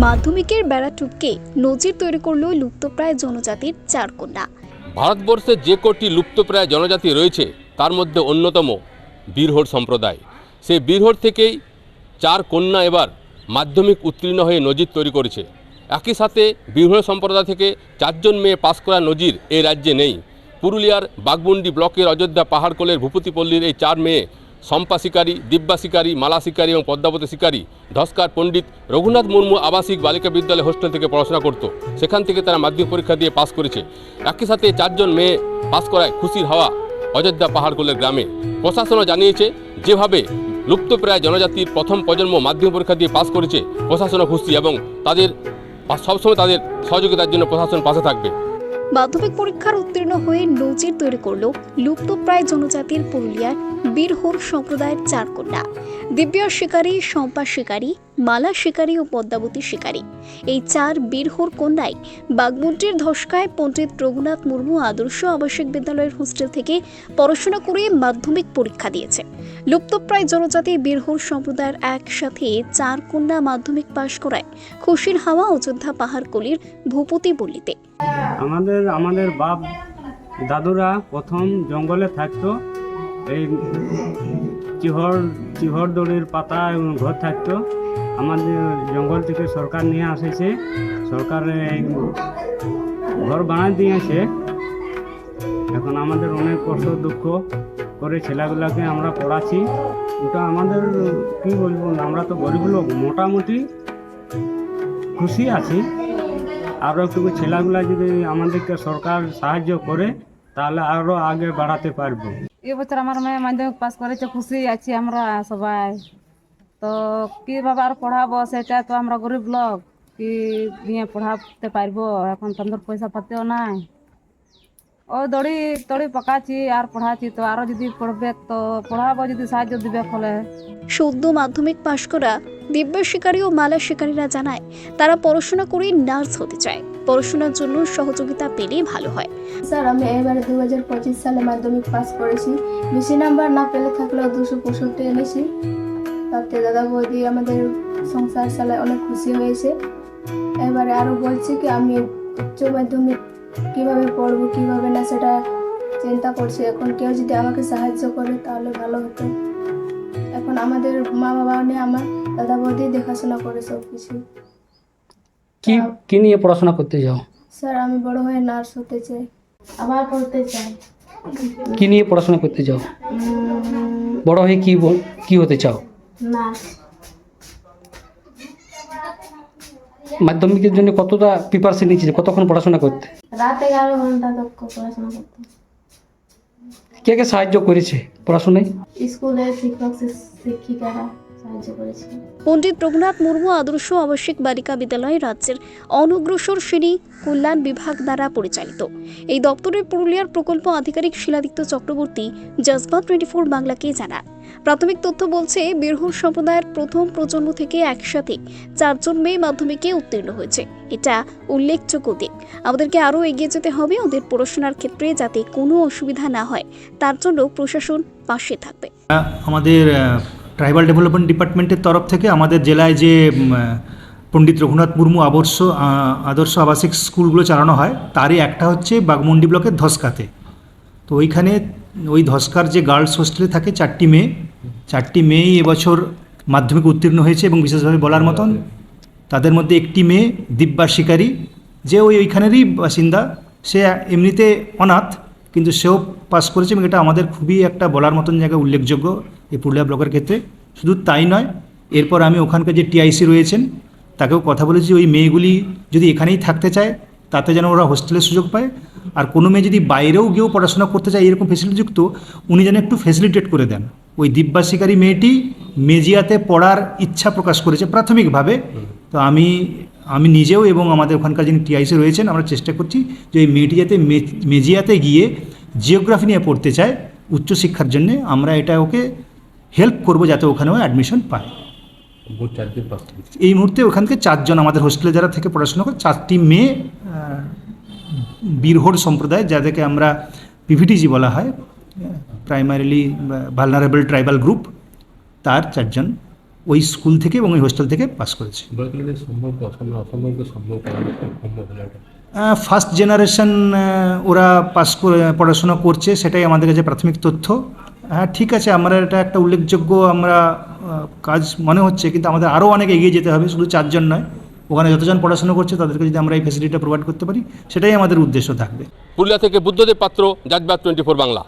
মাধ্যমিকের বেড়া নজির তৈরি করল লুপ্তপ্রায় জনজাতির চার কন্যা। ভারতবর্ষে যে কটি লুপ্তপ্রায় জনজাতি রয়েছে, তার মধ্যে অন্যতম বীরহোর সম্প্রদায়। সেই বীরহোর থেকেই চার কন্যা এবার মাধ্যমিক উত্তীর্ণ হয়ে নজির তৈরি করেছে। একই সাথে বীরহোর সম্প্রদায় থেকে চারজন মেয়ে পাস করা নজির এই রাজ্যে নেই। পুরুলিয়ার বাগমুন্ডি ব্লকের অযোধ্যা পাহাড়কোলের ভূপতিপল্লীর এই চার মেয়ে শম্পা শিকারী দিব্যা শিকারী মালা শিকারী এবং পদ্মাবতী শিকারী ধস্কার পণ্ডিত রঘুনাথ মুর্মু আবাসিক বালিকা বিদ্যালয় হোস্টেল থেকে পড়াশোনা করত। সেখান থেকে তারা মাধ্যমিক পরীক্ষা দিয়ে পাস করেছে। একই সাথে চারজন মেয়ে পাস করায় খুশির হাওয়া অযোধ্যা পাহাড়কোলের গ্রামে। প্রশাসনও জানিয়েছে, যেভাবে লুপ্তপ্রায় জনজাতির প্রথম প্রজন্ম মাধ্যমিক পরীক্ষা দিয়ে পাস করেছে, প্রশাসনও খুশি এবং তাদের সবসময় তাদের সহযোগিতার জন্য প্রশাসন পাশে থাকবে। মাধ্যমিক পরীক্ষার উত্তীর্ণ হয়ে নজির তৈরি করল লুপ্তপ্রায় জনজাতির পুরুলিয়ার বীরহোর সম্প্রদায়ের চার কন্যা দিব্যা শিকারী, শম্পা শিকারী মালা শিকারী ও পদ্মাবতী শিকারী। এই চার বীরহোর কন্যাই বাগমুন্ডির ধস্কায় পণ্ডিত রঘুনাথ মুর্মু আদর্শ আবাসিক বিদ্যালয়ের হোস্টেল থেকে পড়াশোনা করে মাধ্যমিক পরীক্ষা দিয়েছে লুপ্তপ্রায় জনজাতি বীরহোর সম্প্রদায়ের একসাথে চার কন্যা মাধ্যমিক পাশ করায় খুশির হাওয়া অযোধ্যা পাহাড়কলির ভূপতি বলিতে আমাদের আমাদের বাপ দাদুরা প্রথম জঙ্গলে থাকতো, এই চিহর চিহর দড়ির পাতা এবং ঘর থাকতো। আমাদের জঙ্গল থেকে সরকার নিয়ে আসেছে, সরকার ঘর বানায় দিয়েছে। এখন আমাদের অনেক কষ্ট দুঃখ করে ছেলেগুলোকে আমরা পড়াচ্ছি। ওটা আমাদের, কি বলব, আমরা তো গরিব লোক, মোটামুটি খুশি আছি। আরও একটু ছেলেগুলা যদি আমাদেরকে সরকার সাহায্য করে, তাহলে আরও আগে বাড়াতে পারব। এবছর আমার মেয়ে মাধ্যমিক পাস করেছে, খুশি আছি আমরা সবাই। তো কীভাবে আর পড়াবো? সেটা তো আমরা গরিব লোক। কি নিয়ে পড়াতে পারব? এখন তো আমাদের পয়সা পাতিও নাই। ওই দড়ি তড়ি পকাছি আর পড়াচ্ছি তো। আরও যদি পড়বে তো পড়াবো যদি সাহায্য দিবে ফলে। সদ্য মাধ্যমিক পাশ করা দিব্য শিকারী ও মালা শিকারীরা জানায় তারা পড়াশোনা করে নার্স হতে চায়। পড়াশোনার জন্য সহযোগিতা পেলে ভালো হয়। স্যার আমি এবারে দু হাজার পঁচিশ সালে মাধ্যমিক পাস করেছি। বেশি নাম্বার না পেলে থাকলেও দুশো পঁয়ষট্টি এনেছি। তাতে দাদা বৌদি আমাদের সংসার চালায় অনেক খুশি হয়েছে। এবারে আরও বলছি কি আমি উচ্চ মাধ্যমিক কীভাবে পড়ব কীভাবে না সেটা চিন্তা করছি। এখন কেউ যদি আমাকে সাহায্য করে তাহলে ভালো হতো। এখন আমাদের মা বাবা নিয়ে আমার দাদা বৌদি দেখাশোনা করে সব কিছু কি কি নিয়ে পড়াশোনা করতে যাও? স্যার আমি বড় হয়ে নার্স হতে চাই। আবার পড়তে চাই। কি নিয়ে পড়াশোনা করতে যাও? বড় হয়ে কি কি হতে চাও? মাধ্যমিকের জন্য কতটা প্রিপারেশন নিয়েছিস কতক্ষণ পড়াশোনা করতে? রাত এগারো ঘণ্টা তক পড়াশোনা করতে। কে কে সাহায্য করেছে পড়াশোনায়? স্কুলের শিক্ষক শিক্ষিকারা সাহায্য পণ্ডিত রঘুনাথ মুর্মু আদর্শ আবাসিক বালিকা বিদ্যালয় রাজ্যের অনগ্রসর শ্রেণি কল্যাণ বিভাগ দ্বারা পরিচালিত। এই দপ্তরের পুরুলিয়ার প্রকল্প আধিকারিক শিলাদিত্য চক্রবর্তী জজবা টোয়েন্টি ফোর বাংলাকে জানান। প্রাথমিক তথ্য বলছে বীরহুর সম্প্রদায়ের প্রথম প্রজন্ম থেকে একসাথে চারজন মেয়ে মাধ্যমিকে উত্তীর্ণ হয়েছে। এটা উল্লেখযোগ্য দিক। আমাদেরকে আরও এগিয়ে যেতে হবে ওদের পড়াশোনার ক্ষেত্রে যাতে কোনো অসুবিধা না হয়। তার জন্য প্রশাসন পাশে থাকবে। আমাদের ট্রাইবাল ডেভেলপমেন্ট ডিপার্টমেন্টের তরফ থেকে আমাদের জেলায় যে পণ্ডিত রঘুনাথ মুর্মু আদর্শ আদর্শ আবাসিক স্কুলগুলো চালানো হয়, তারই একটা হচ্ছে বাগমুন্ডি ব্লকের ধসকাতে। তো ওইখানে ওই ধসকার যে গার্লস হোস্টেলে থাকে চারটি মেয়ে, চারটি মেয়েই এবছর মাধ্যমিক উত্তীর্ণ হয়েছে এবং বিশেষভাবে বলার মতন তাদের মধ্যে একটি মেয়ে, দিব্যা শিকারী, যে ওই ওইখানেরই বাসিন্দা। সে এমনিতে অনাথ, কিন্তু সেও পাস করেছে এবং এটা আমাদের খুবই একটা বলার মতন জায়গায় উল্লেখযোগ্য এই পুরুলিয়া ব্লকের ক্ষেত্রে। শুধু তাই নয়, এরপর আমি ওখানকার যে টিআইসি রয়েছেন, তাকেও কথা বলেছি, ওই মেয়েগুলি যদি এখানেই থাকতে চায় তাতে যেন ওরা হোস্টেলের সুযোগ পায়। আর কোনো মেয়ে যদি বাইরেও গিয়েও পড়াশোনা করতে চায় এরকম ফেসিলিটিযুক্ত উনি যেন একটু ফেসিলিটেট করে দেন। ওই দিব্যাশিকারী মেয়েটি মেজিয়াতে পড়ার ইচ্ছা প্রকাশ করেছে প্রাথমিকভাবে। তো আমি আমি নিজেও এবং আমাদের ওখানকার যিনি টিআইসি রয়েছেন আমরা চেষ্টা করছি যে ওই মেয়েটি যাতে মেজিয়াতে গিয়ে জিওগ্রাফি নিয়ে পড়তে চায় উচ্চশিক্ষার জন্যে। আমরা এটা ওকে হেল্প করব যাতে ওখানেও অ্যাডমিশন পায়। এই মুহূর্তে ওখান থেকে চারজন আমাদের হোস্টেলে যারা থেকে পড়াশোনা করে চারটি মেয়ে বীরহোর সম্প্রদায় যাদেরকে আমরা পিভিটিজি বলা হয় প্রাইমারিলি ভালনারেবল ট্রাইবাল গ্রুপ তার চারজন ওই স্কুল থেকে এবং ওই হোস্টেল থেকে পাস করেছে। ফার্স্ট জেনারেশন ওরা পাস করে পড়াশোনা করছে সেটাই আমাদের কাছে প্রাথমিক তথ্য। হ্যাঁ ঠিক আছে আমরা এটা একটা উল্লেখযোগ্য আমরা কাজ মনে হচ্ছে কিন্তু আমাদের আরও অনেক এগিয়ে যেতে হবে শুধু চারজন নয়। ওখানে যতজন পড়াশোনা করছে তাদেরকে যদি আমরা এই ফ্যাসিলিটিটা প্রোভাইড করতে পারি, সেটাই আমাদের উদ্দেশ্য থাকবে। পুরুলিয়া থেকে বুদ্ধদেব পাত্র জাজবাগ টোয়েন্টি ফোর বাংলা।